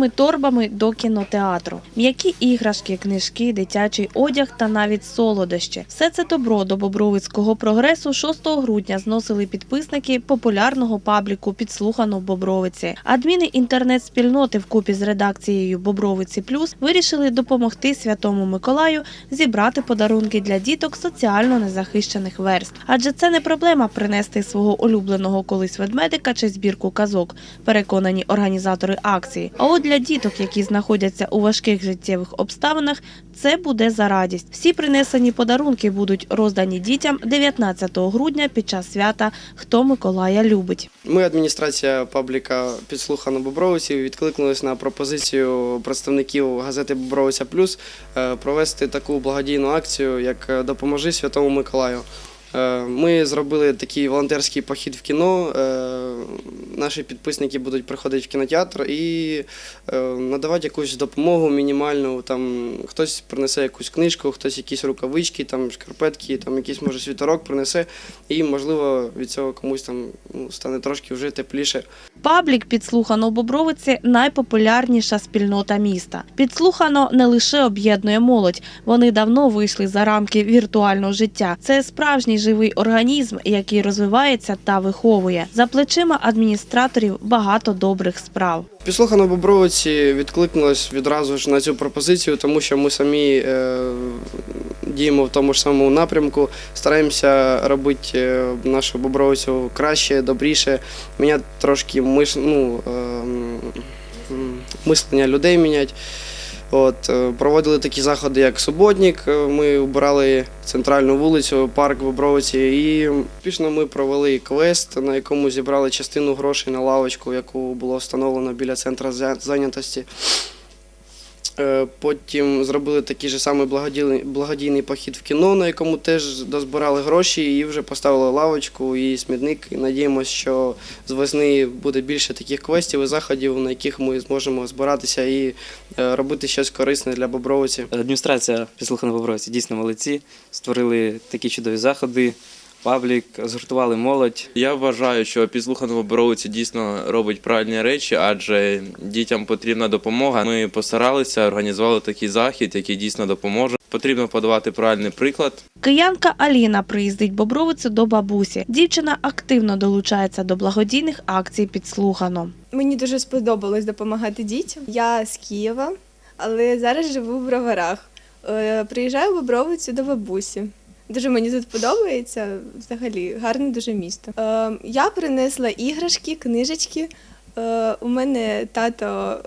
дитячими торбами до кінотеатру. М'які іграшки, книжки, дитячий одяг та навіть солодощі. Все це добро до Бобровицького прогресу 6 грудня зносили підписники популярного пабліку Підслухано в Бобровиці. Адміни інтернет-спільноти вкупі з редакцією Бобровиці Плюс вирішили допомогти Святому Миколаю зібрати подарунки для діток соціально незахищених верств. Адже це не проблема принести свого улюбленого колись ведмедика чи збірку казок, переконані організатори акції. А от для діток, які знаходяться у важких життєвих обставинах, це буде за радість. Всі принесені подарунки будуть роздані дітям 19 грудня під час свята Хто Миколая любить. Ми, адміністрація пабліка підслухано Бобровиці, відкликнулись на пропозицію представників газети Бобровиця Плюс е, провести таку благодійну акцію, як Допоможи Святому Миколаю. Е, Ми зробили такий волонтерський похід в кіно. е, Наші підписники будуть приходити в кінотеатр і е, надавати якусь допомогу мінімальну. Там хтось принесе якусь книжку, хтось якісь рукавички, там шкарпетки, там якийсь може світорок принесе, і можливо від цього комусь там ну, стане трошки вже тепліше. Паблік підслухано у Бобровиці найпопулярніша спільнота міста. Підслухано не лише об'єднує молодь. Вони давно вийшли за рамки віртуального життя. Це справжній живий організм, який розвивається та виховує. За плечима адміністраторів багато добрих справ. Підслухано Бобровиці відкликнулось відразу ж на цю пропозицію, тому що ми самі е, діємо в тому ж самому напрямку, стараємося робити е, нашу Бобровицю краще, добріше, міняти трошки миш, ну, е, мислення людей міняти. От, е, проводили такі заходи, як суботник. е, Ми обирали центральну вулицю, парк в Бобровиці. І успішно ми провели квест, на якому зібрали частину грошей на лавочку, яку було встановлено біля центру зай- зайнятості. Е, Потім зробили такий же самий благодійний, благодійний похід в кіно, на якому теж дозбирали гроші і вже поставили лавочку і смітник. І надіємося, що з весни буде більше таких квестів і заходів, на яких ми зможемо збиратися і е, робити щось корисне для Бобровиці. Адміністрація підслухана Бобровиці дійсно молодці. Створили такі чудові заходи, паблік, згуртували молодь. Я вважаю, що підслухано Бобровиці дійсно робить правильні речі, адже дітям потрібна допомога. Ми постаралися, організували такий захід, який дійсно допоможе. Потрібно подавати правильний приклад. Киянка Аліна приїздить Бобровицю до бабусі. Дівчина активно долучається до благодійних акцій підслухано. Мені дуже сподобалось допомагати дітям. Я з Києва, але зараз живу в Броварах. Е, Приїжджаю в Бобровицю до бабусі. Дуже мені тут подобається. Взагалі, гарне дуже місто. Е, Я принесла іграшки, книжечки. Е, У мене тато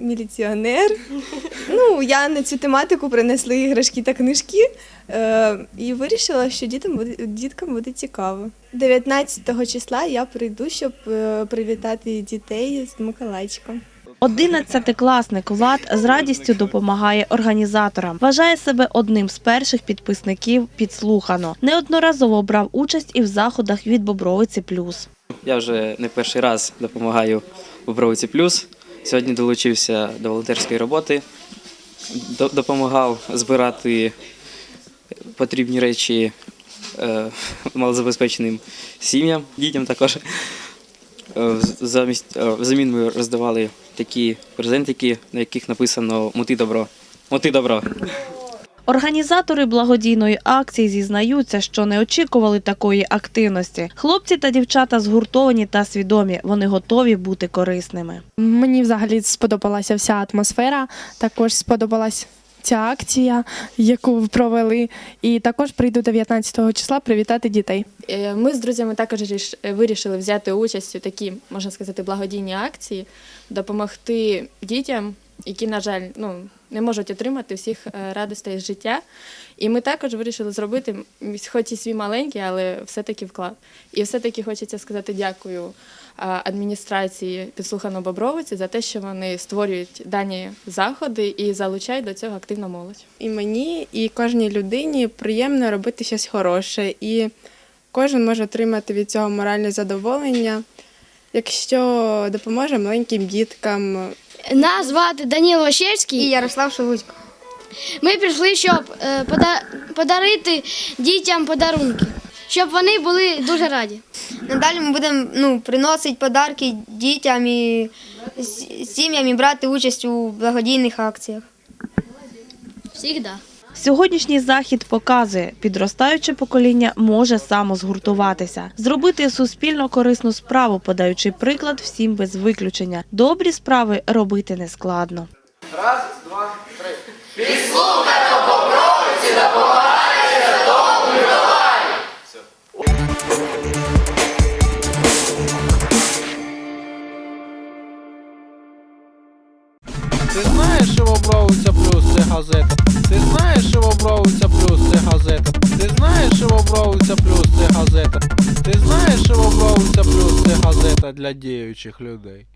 міліціонер. Ну, я на цю тематику принесла іграшки та книжки е, і вирішила, що дітям буде, діткам буде цікаво. 19 числа я прийду, щоб е, привітати дітей з Миколайчиком. Одинадцятикласник Влад з радістю допомагає організаторам. Вважає себе одним з перших підписників підслухано. Неодноразово брав участь і в заходах від Бобровиці Плюс. Я вже не перший раз допомагаю Бобровиці Плюс. Сьогодні долучився до волонтерської роботи, допомагав збирати потрібні речі е, малозабезпеченим сім'ям, дітям також. Е, Замість е, взамін ми роздавали такі презентики, на яких написано Мути добро. Мути добро. Організатори благодійної акції зізнаються, що не очікували такої активності. Хлопці та дівчата згуртовані та свідомі. Вони готові бути корисними. Мені взагалі сподобалася вся атмосфера. Також сподобалась ця акція, яку провели. І також прийду 19 числа привітати дітей. Е, Ми з друзями також ріш- вирішили взяти участь у такій, можна сказати, благодійній акції, допомогти дітям, які, на жаль, ну, не можуть отримати всіх е, радостей з життя. І ми також вирішили зробити, хоч і свій маленький, але все-таки вклад. І все-таки хочеться сказати дякую адміністрації підслухано Бобровиці за те, що вони створюють дані заходи і залучають до цього активно молодь. І мені, і кожній людині приємно робити щось хороше. І кожен може отримати від цього моральне задоволення, якщо допоможе маленьким діткам. Нас звати Даніл Ващевський. І Ярослав Шелудько. Ми прийшли, щоб е, пода- подарити дітям подарунки, щоб вони були дуже раді. Надалі ми будемо ну, приносити подарки дітям і сім'ям і брати участь у благодійних акціях. Всігда. Сьогоднішній захід показує, підростаюче покоління може само згуртуватися, зробити суспільно корисну справу, подаючи приклад всім без виключення. Добрі справи робити не складно. Ти знаєш, що Бобровиця плюс це газета? Ти знаєш, що Бобровиця плюс це газета? Ти знаєш, що Бобровиця плюс це газета? Ти знаєш, що Бобровиця плюс це газета для діючих людей?